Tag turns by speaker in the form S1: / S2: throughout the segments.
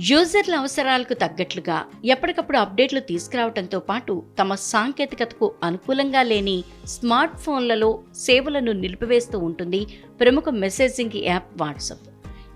S1: యూజర్ల అవసరాలకు తగ్గట్లుగా ఎప్పటికప్పుడు అప్డేట్లు తీసుకురావడంతో పాటు తమ సాంకేతికతకు అనుకూలంగా లేని స్మార్ట్ ఫోన్లలో సేవలను నిలిపివేస్తూ ఉంటుంది ప్రముఖ మెసేజింగ్ యాప్ వాట్సాప్.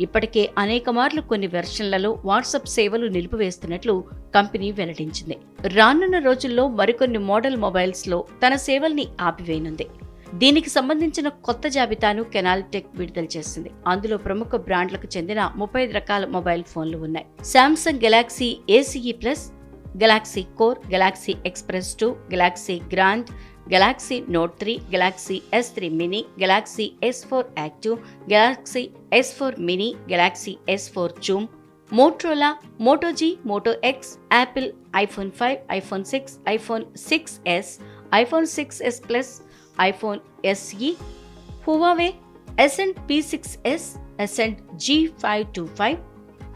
S1: ఇప్పటికే అనేక మార్లు కొన్ని వెర్షన్లలో వాట్సాప్ సేవలు నిలిపివేస్తున్నట్లు కంపెనీ వెల్లడించింది. రానున్న రోజుల్లో మరికొన్ని మోడల్ మొబైల్స్లో తన సేవల్ని ఆపివేయనుంది. దీనికి సంబంధించిన కొత్త జాబితాను కెనాల్ టెక్ విడుదల చేసింది అందులో ప్రముఖ బ్రాండ్లకు చెందిన ముప్పై ఐదు రకాల మొబైల్ ఫోన్లు ఉన్నాయి. Samsung Galaxy Ace Plus Galaxy Core Galaxy Express two Galaxy Grand Galaxy Note three Galaxy S three Mini Galaxy S four Active Galaxy S four Mini Galaxy S four Zoom Motorola Moto G Moto X Apple iPhone five iPhone six iPhone six S iPhone six S Plus iPhone SE, Huawei Ascent P6s, Ascent G525,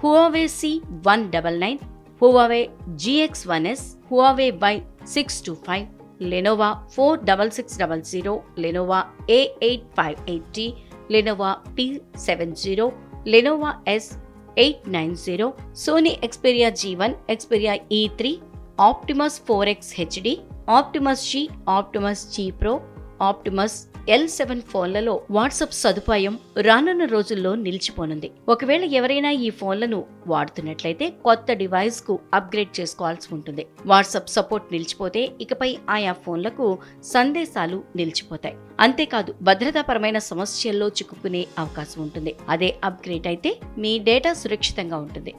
S1: Huawei C199, Huawei GX1s, Huawei Y625, Lenovo 46600, Lenovo A8580, Lenovo P70, Lenovo S890, Sony Xperia G1, Xperia E3, Optimus 4X HD, Optimus G, Optimus G Pro, Optimus Optimus L seven ఫోన్లలో WhatsApp సదుపాయం రానున్న రోజుల్లో నిలిచిపోనుంది. ఒకవేళ ఎవరైనా ఈ ఫోన్లను వాడుతున్నట్లయితే కొత్త డివైస్కు upgrade చేసుకోవాల్సి ఉంటుంది. వాట్సాప్ సపోర్ట్ నిలిచిపోతే ఇకపై ఆయా ఫోన్లకు సందేశాలు నిలిచిపోతాయి. అంతేకాదు భద్రతాపరమైన సమస్యల్లో చిక్కుకునే అవకాశం ఉంటుంది. అదే అప్గ్రేడ్ అయితే మీ డేటా సురక్షితంగా ఉంటుంది.